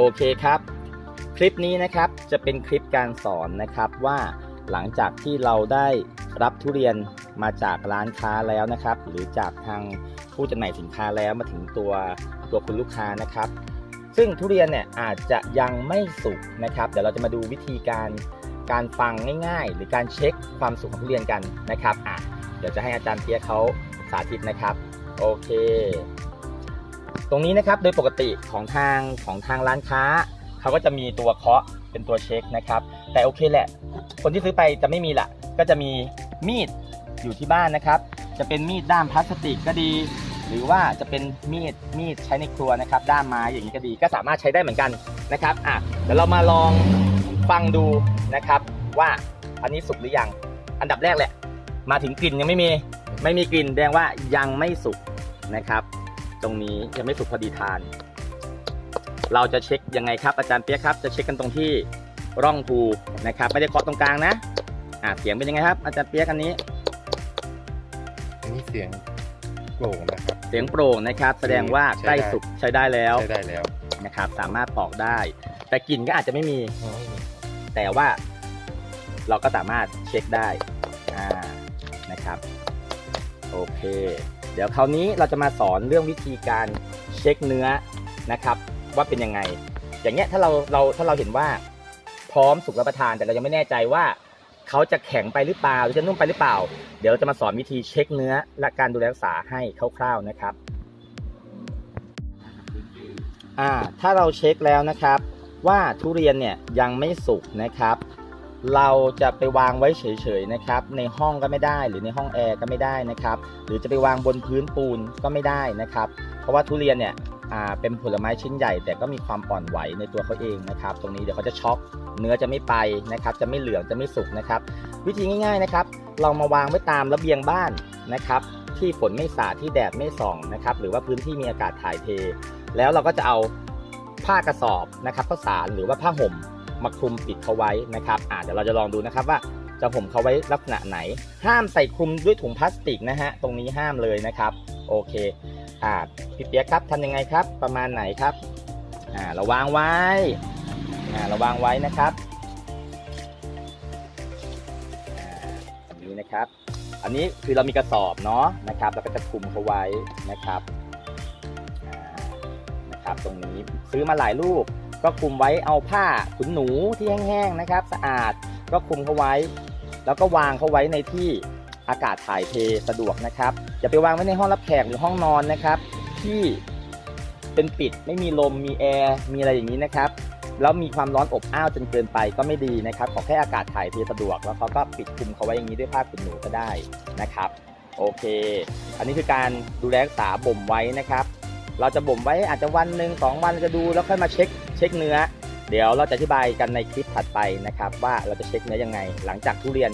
โอเคครับ คลิปนี้นะครับจะเป็นคลิปการสอนนะครับว่าหลังจากที่เราได้รับทุเรียนมาจากร้านค้าแล้วนะครับ หรือจากทางผู้จำหน่ายสินค้าแล้วมาถึงตัวตัวคุณลูกค้านะครับ ซึ่งทุเรียนเนี่ยอาจจะยังไม่สุกนะครับ เดี๋ยวเราจะมาดูวิธีการการฟังง่ายๆ หรือการเช็คความสุกของทุเรียนกันนะครับอะเดี๋ยวจะให้อาจารย์เปียเขาสาธิตนะครับ โอเค ตรงนี้นะครับโดยปกติของทางของทางร้านค้าเขาก็จะมีตัวเคาะเป็นตัวเช็คนะครับ แต่โอเคแหละ คนที่ซื้อไปจะไม่มีละก็จะมีมีดอยู่ที่บ้านนะครับ จะเป็นมีดด้ามพลาสติกก็ดี หรือว่าจะเป็นมีดมีดใช้ในครัวนะครับ ด้ามไม้อย่างนี้ก็ดีก็สามารถใช้ได้เหมือนกันนะครับอะเดี๋ยวเรามาลองฟังดูนะครับ ว่าอันนี้สุกหรือยัง อันดับแรกแหละ มาถึงกลิ่นยังไม่มี ไม่มีกลิ่นแสดงว่ายังไม่สุกนะครับ ตรงนี้ยังไม่สุกพอดีทาน เราจะเช็คยังไงครับอาจารย์เปียกครับ จะเช็คกันตรงที่ร่องภูนะครับ ไม่ได้เคาะตรงกลางนะอ่าเสียงเป็นยังไงครับ อาจารย์เปียกอันนี้ อันนี้เสียงโปร่งนะครับ เสียงโปร่งนะครับ แสดงว่าใช้ใกล้ได้สุกใช้ได้แล้วใช้ได้แล้วนะครับ สามารถปอกได้ แต่กลิ่นก็อาจจะไม่มี แต่ว่าเราก็สามารถเช็คได้อ่านะครับ โอเคเดี๋ยวคราวนี้เราจะมาสอนเรื่องวิธีการเช็คเนื้อนะครับ ว่าเป็นยังไง อย่างเงี้ยถ้าเราเราถ้าเราเห็นว่าพร้อมสุกรับประทานแต่เรายังไม่แน่ใจว่าเขาจะแข็งไปหรือเปล่าหรือจะนุ่มไปหรือเปล่า เดี๋ยวจะมาสอนวิธีเช็คเนื้อและการดูแลรักษาให้คร่าวๆนะครับอ่าถ้าเราเช็คแล้วนะครับ ว่าทุเรียนเนี่ยยังไม่สุกนะครับ เราจะไปวางไว้เฉยๆนะครับ ในห้องก็ไม่ได้ หรือในห้องแอร์ก็ไม่ได้นะครับ หรือจะไปวางบนพื้นปูนก็ไม่ได้นะครับ เพราะว่าทุเรียนเนี่ยเป็นผลไม้ชิ้นใหญ่ แต่ก็มีความอ่อนไหวในตัวเขาเองนะครับ ตรงนี้เดี๋ยวเขาจะช็อกเนื้อจะไม่ไปนะครับ จะไม่เหลืองจะไม่สุกนะครับ วิธีง่าย ๆนะครับ เรามาวางไว้ตามระเบียงบ้านนะครับ ที่ฝนไม่สาดที่แดดไม่ส่องนะครับ หรือว่าพื้นที่มีอากาศถ่ายเท แล้วเราก็จะเอาผ้ากระสอบนะครับข้าวสารหรือว่าผ้าห่ม มาคลุมปิดเขาไว้นะครับอ่าเดี๋ยวเราจะลองดูนะครับว่าจะห่มเขาไว้ลักษณะไหน ห้ามใส่คลุมด้วยถุงพลาสติกนะฮะตรงนี้ห้ามเลยนะครับ โอเคอ่าพี่เปียกครับทำยังไงครับ ประมาณไหนครับอ่าเราวางไว้อ่าเราวางไว้นะครับอ่าแบบนี้นะครับ อันนี้คือเรามีกระสอบเนาะนะครับเราก็จะคลุมเขาไว้นะครับนะครับตรงนี้ซื้อมาหลายลูก ก็คลุมไว้เอาผ้าขนหนูที่แห้งๆนะครับ สะอาดก็คลุมเขาไว้ แล้วก็วางเขาไว้ในที่อากาศถ่ายเทสะดวกนะครับอย่าไปวางไว้ในห้องรับแขกหรือห้องนอนนะครับ ที่เป็นปิดไม่มีลมมีแอร์มีอะไรอย่างนี้นะครับแล้วมีความร้อนอบอ้าวจนเกินไปก็ไม่ดีนะครับขอแค่อากาศถ่ายเทสะดวก แล้วเขาก็ปิดคลุมเขาไว้อย่างนี้ด้วยผ้าขนหนูก็ได้นะครับโอเค อันนี้คือการดูแลรักษาบ่มไว้นะครับ เราจะบ่มไว้อาจจะวันหนึ่งสองวันจะดูแล้วค่อยมาเช็ค เช็คเนื้อ เดี๋ยวเราจะอธิบายกันในคลิปถัดไปนะครับ ว่าเราจะเช็คเนื้อยังไง หลังจากทุเรียน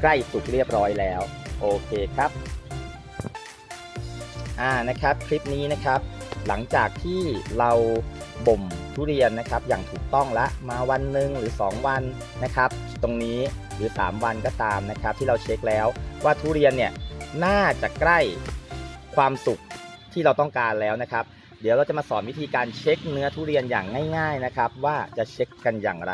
ใกล้สุกเรียบร้อยแล้ว โอเคครับอ่านะครับคลิปนี้นะครับ หลังจากที่เราบ่มทุเรียนนะครับ อย่างถูกต้องละมาวันหนึ่งหรือ 2 วันนะครับ ตรงนี้หรือ 3 วันก็ตามนะครับ ที่เราเช็คแล้วว่าทุเรียนเนี่ยน่าจะใกล้ความสุกที่เราต้องการแล้วนะครับ เดี๋ยวเราจะมาสอนวิธีการเช็คเนื้อทุเรียนอย่างง่าย ๆนะครับ ว่าจะเช็คกันอย่างไร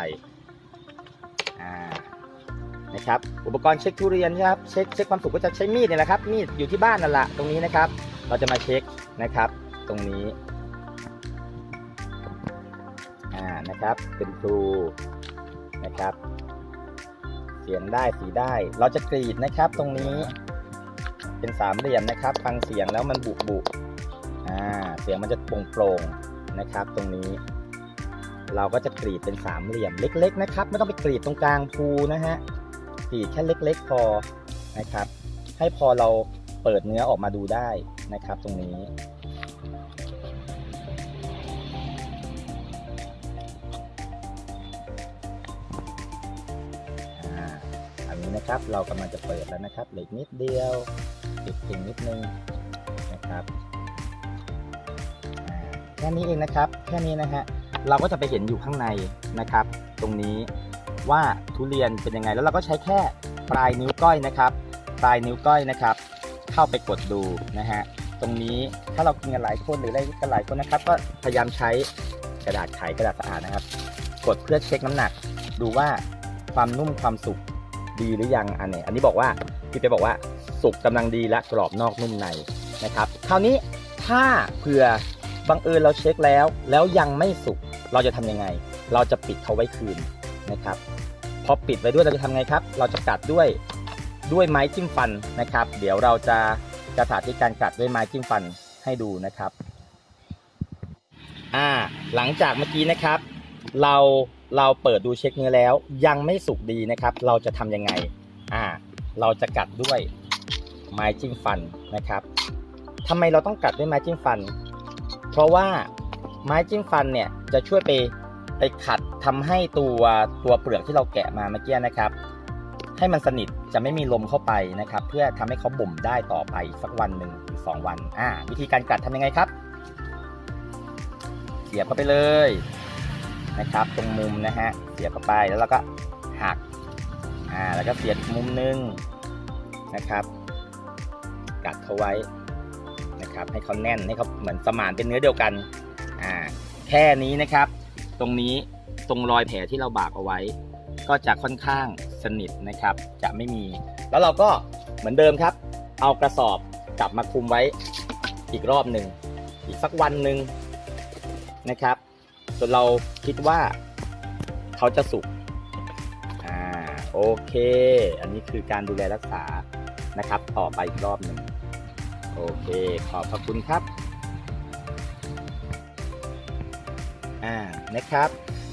นะครับอุปกรณ์เช็คทุเรียนนะครับเช็คเช็คความสุกก็จะใช้มีดเนี่ยแหละครับมีดอยู่ที่บ้านนั่นแหละตรงนี้นะครับ เราจะมาเช็คนะครับ ตรงนี้อ่านะครับเป็นครูนะครับ เสียงได้สีได้ เราจะกรีดนะครับตรงนี้ เป็นสามเหลี่ยมนะครับ ฟังเสียงแล้วมันบุบุ อ่าเสียงมันจะโปร่งโรงๆนะครับ ตรงนี้ เราก็จะกรีดเป็นสามเหลี่ยมเล็ก ๆ นะครับ ไม่ต้องไปกรีดตรงกลางภูนะฮะกรีดแค่เล็ก ๆ พอนะครับ ให้พอเราเปิดเนื้อออกมาดูได้นะครับ ตรงนี้อันนี้นะครับเรากำลังจะเปิดแล้วนะครับเหล็กนิดเดียวปิดกิ่งนิดนึงนะครับ ค่นี้เองนะครับ แค่นี้นะฮะเราก็จะไปเห็นอยู่ข้างในนะครับ ตรงนี้ว่าทุเรียนเป็นยังไง แล้วเราก็ใช้แค่ปลายนิ้วก้อยนะครับ ปลายนิ้วก้อยนะครับ เข้าไปกดดูนะฮะตรงนี้ถ้าเรากินกันหลายคนหรืออะไรกันหลายคนนะครับ ก็พยายามใช้กระดาษไขกระดาษสะอาดนะครับ กดเพื่อเช็คน้ำหนัก ดูว่าความนุ่มความสุกดีหรือยังอันนี้อันนี้บอกว่าพี่เป๊บอกว่าสุกกำลังดีและกรอบนอกนุ่มในนะครับ คราวนี้ถ้าเผื่อ บังเอิญเราเช็คแล้ว แล้วยังไม่สุกเราจะทำยังไง เราจะปิดเขาไว้คืนนะครับ พอปิดไว้ด้วยเราจะทำไงครับ เราจะกัดด้วยด้วยไม้จิ้มฟันนะครับ เดี๋ยวเราจะจะสาธิตการกัดด้วยไม้จิ้มฟันให้ดูนะครับอ่าหลังจากเมื่อกี้นะครับ เราเราเปิดดูเช็คเนื้อแล้ว ยังไม่สุกดีนะครับ เราจะทำยังไงอ่าเราจะกัดด้วยไม้จิ้มฟันนะครับทำไมเราต้องกัดด้วยไม้จิ้มฟัน เพราะว่าไม้จิ้มฟันเนี่ยจะช่วยไปไปขัดทำให้ตัวตัวเปลือกที่เราแกะมาเมื่อกี้นะครับ ให้มันสนิทจะไม่มีลมเข้าไปนะครับ เพื่อทำให้เขาบ่มได้ต่อไปสักวันหนึ่งหรือสองวันอ่าวิธีการกัดทำยังไงครับเสียบเข้าไปเลยนะครับ ตรงมุมนะฮะเสียบเข้าไปแล้วเราก็หักอ่าแล้วก็เสียบมุมนึงนะครับ กัดเขาไว้ นะครับให้เขาแน่นให้เขาเหมือนสมานเป็นเนื้อเดียวกันอ่าแค่นี้นะครับ ตรงนี้ตรงรอยแผลที่เราบากเอาไว้ ก็จะค่อนข้างสนิทนะครับ จะไม่มี แล้วเราก็เหมือนเดิมครับ เอากระสอบกลับมาคุมไว้อีกรอบหนึ่งอีกสักวันหนึ่งนะครับจนเราคิดว่าเขาจะสุกอ่าโอเค อันนี้คือการดูแลรักษานะครับ ต่อไปอีกรอบหนึ่ง โอเค ขอบพระคุณครับ อ่า นะครับ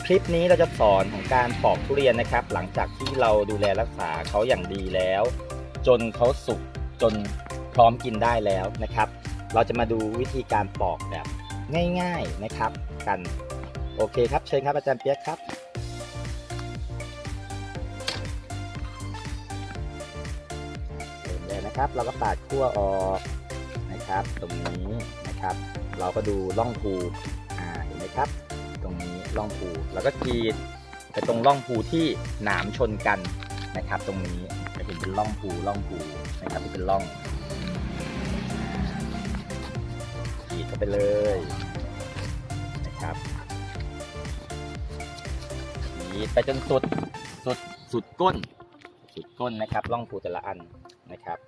คลิปนี้เราจะสอนของการปอกทุเรียนนะครับ หลังจากที่เราดูแลรักษาเขาอย่างดีแล้ว จนเขาสุกจนพร้อมกินได้แล้วนะครับ เราจะมาดูวิธีการปอกแบบง่ายๆนะครับ กัน โอเคครับ เชิญครับอาจารย์เปียกครับเริ่มเลยนะครับ เราก็ปาดขั้วออก นะครับ ตรงนี้นะครับ เราก็ดูร่องภูอ่าเห็นไหมครับ ตรงนี้ร่องภูแล้วก็กรีดไปตรงร่องภูที่หนามชนกันนะครับ ตรงนี้จะเห็นเป็นร่องภูร่องภูนะครับที่เป็นร่องกรีดเข้าไปเลยนะครับกรีดไปจนสุดสุดสุดก้น สุดก้นนะครับร่องภูแต่ละอันนะครับ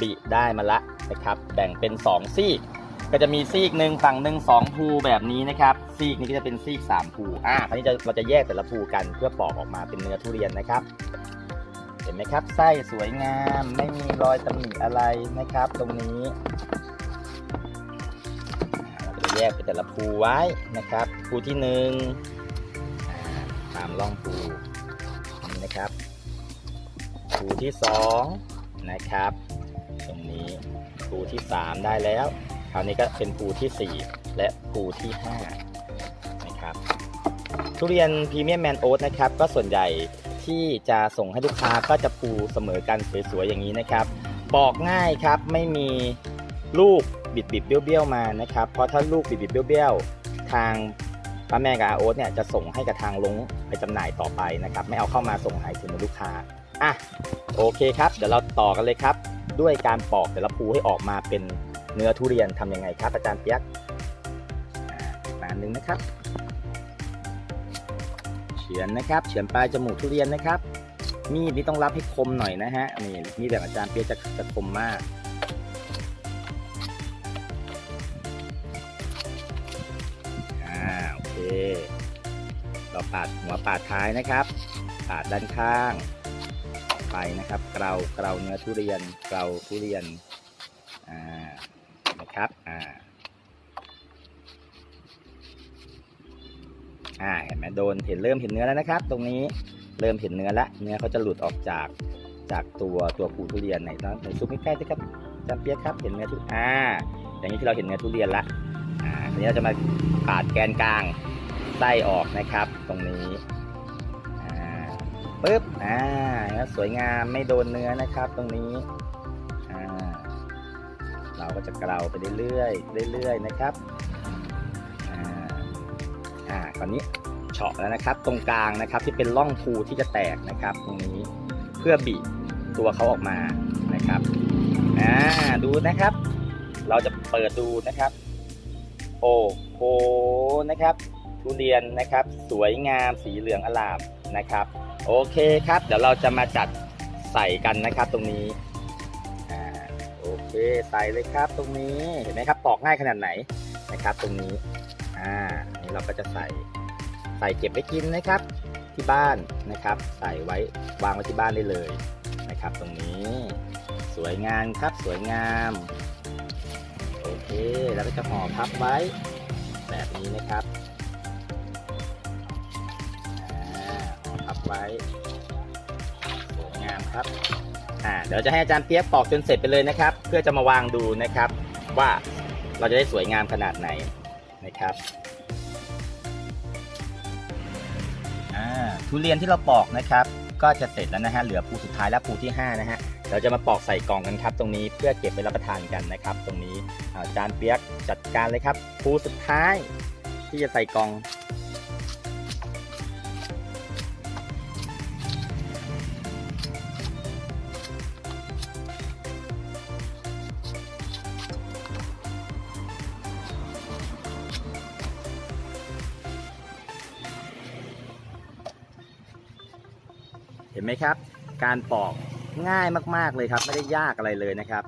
บิได้มาละนะครับ แบ่งเป็น 2 ซีก ก็จะมีซีกหนึ่งฝั่งหนึ่งสองภูแบบนี้นะครับ ซีกนี้ก็จะเป็นซีก3ภูอ่าคราวนี้จะเราจะแยกแต่ละภูกันเพื่อปอกออกมาเป็นเนื้อทุเรียนนะครับ เห็นไหมครับ ไส้สวยงาม ไม่มีรอยตำหนิอะไรนะครับ ตรงนี้เราจะแยกเป็นแต่ละภูไว้นะครับภูที่หนึ่งตามร่องภูนี่นะครับภูที่สองนะครับ รงนี้ภูที่สามได้แล้ว คราวนี้ก็เป็นภูที่สี่และภูที่ห้านะครับทุเรียนพรีเมียมแมนโอ๊ตนะครับก็ส่วนใหญ่ที่จะส่งให้ลูกค้าก็จะภูเสมอกันสวยๆอย่างนี้นะครับปอกง่ายครับไม่มีลูกบิดบิดๆเบี้ยวๆมานะครับเพราะถ้าลูกบิดบิดๆเบี้ยวๆทางป้าแม่กับอาโอ๊ตเนี่ยจะส่งให้กับทางลงไปจำหน่ายต่อไปนะครับ ไม่เอาเข้ามาส่งให้ถึงลูกค้าอะโอเคครับ เดี๋ยวเราต่อกันเลยครับ ด้วยการปอกแต่ละภูให้ออกมาเป็นเนื้อทุเรียนทำยังไงครับอาจารย์เปียกอ่าอีกมาหนึ่งนะครับ เฉือนนะครับ เฉือนปลายจมูกทุเรียนนะครับ มีดนี่ต้องรับให้คมหน่อยนะฮะนี่มีดแบบอาจารย์เปียกจะจะคมมากอ่าโอเคเราปาดหัวปาดท้ายนะครับ ปาดด้านข้าง ไปนะครับ เกลาเกลาเนื้อทุเรียน เกลาทุเรียนอ่านะครับอ่าอ่าเห็นไหมโดนเห็นเริ่มเห็นเนื้อแล้วนะครับ ตรงนี้เริ่มเห็นเนื้อแล้วเนื้อเขาจะหลุดออกจากจากตัวตัวภูทุเรียนไหนนะในซุปใกล้ๆสิครับจำเปียกครับเห็นเนื้อทุอ่าอย่างนี้ที่เราเห็นเนื้อทุเรียนละอ่าทีนี้เราจะมาปาดแกนกลางไส้ออกนะครับ ตรงนี้ ปึ๊บอ่าสวยงามไม่โดนเนื้อนะครับ ตรงนี้อ่าเราก็จะเกลาไปเรื่อยๆเรื่อยๆนะครับอ่าอ่าคราวนี้เฉาะแล้วนะครับ ตรงกลางนะครับที่เป็นร่องภูที่จะแตกนะครับ ตรงนี้เพื่อบีบตัวเขาออกมานะครับอ่าดูนะครับ เราจะเปิดดูนะครับ โอ้โหนะครับ ทุเรียนนะครับ สวยงามสีเหลืองอลามนะครับ โอเคครับ เดี๋ยวเราจะมาจัดใส่กันนะครับตรงนี้อโอเคใส่เลยครับตรงนี้เห็นไหมครับปอกง่ายขนาดไหนนะครับ ตรงนี้อ่านี่เราก็จะใส่ใส่เก็บไว้กินนะครับ ที่บ้านนะครับ ใส่ไว้วางไว้ที่บ้านได้เลยนะครับ ตรงนี้ สวยงามครับสวยงามโอเค แล้วก็จะห่อพับไว้แบบนี้นะครับ วยงามครับอ่าเดี๋ยวจะให้อาจารย์เปียกปอกจนเสร็จไปเลยนะครับ เพื่อจะมาวางดูนะครับ ว่าเราจะได้สวยงามขนาดไหนนะครับอ่าทุเรียนที่เราปอกนะครับ ก็จะเสร็จแล้วนะฮะเหลือภูสุดท้ายและภูที่ห้านะฮะเราจะมาปอกใส่กล่องกันครับ ตรงนี้เพื่อเก็บไว้รับประทานกันนะครับ ตรงนี้อาจารย์เปียกจัดการเลยครับภูสุดท้ายที่จะใส่กล่อง นไหมครับ การปอกง่ายมากๆเลยครับ ไม่ได้ยากอะไรเลยนะครับ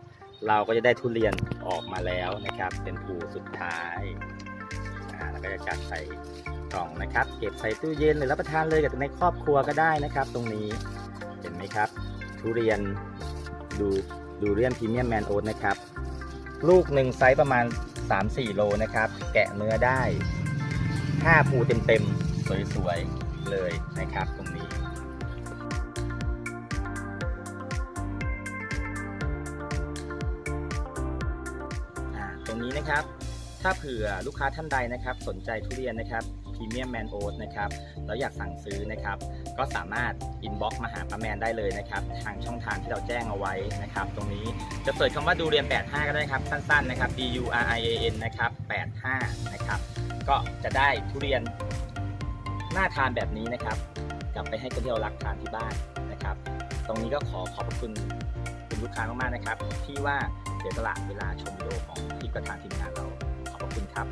เราก็จะได้ทุเรียนออกมาแล้วนะครับ เป็นภูสุดท้ายอ่าแล้วก็จะจัดใส่กล่องนะครับ เก็บใส่ตู้เย็นหรือรับประทานเลยกับในครอบครัวก็ได้นะครับ ตรงนี้เห็นไหมครับ ทุเรียนดูดูเรียนพรีเมียมแมนโอ๊ตนะครับ ลูกหนึ่งไซส์ประมาณ 3-4 โลนะครับ แกะเนื้อได้5ภูเต็มๆ สวยๆ เลยนะครับ นะครับ ถ้าเผื่อลูกค้าท่านใดนะครับ สนใจทุเรียนนะครับพรีเมียมแมนโอ๊ตนะครับแล้วอยากสั่งซื้อนะครับ ก็สามารถอินบ็อกซ์มาหาป้าแมนได้เลยนะครับ ทางช่องทางที่เราแจ้งเอาไว้นะครับ ตรงนี้จะเปิดคำว่าดูเรียน 85 ก็ได้ครับ สั้นๆนะครับ D U R I A N นะครับ 85 นะครับ ก็จะได้ทุเรียนน่าทานแบบนี้นะครับ กลับไปให้คนที่เรารักทานที่บ้านนะครับ ตรงนี้ก็ขอขอบคุณ คุณลูกค้ามากๆนะครับ ที่ว่าเสียสละเวลาชมวิดีโอของที่ประถานทีมงานเราขอบคุณครับ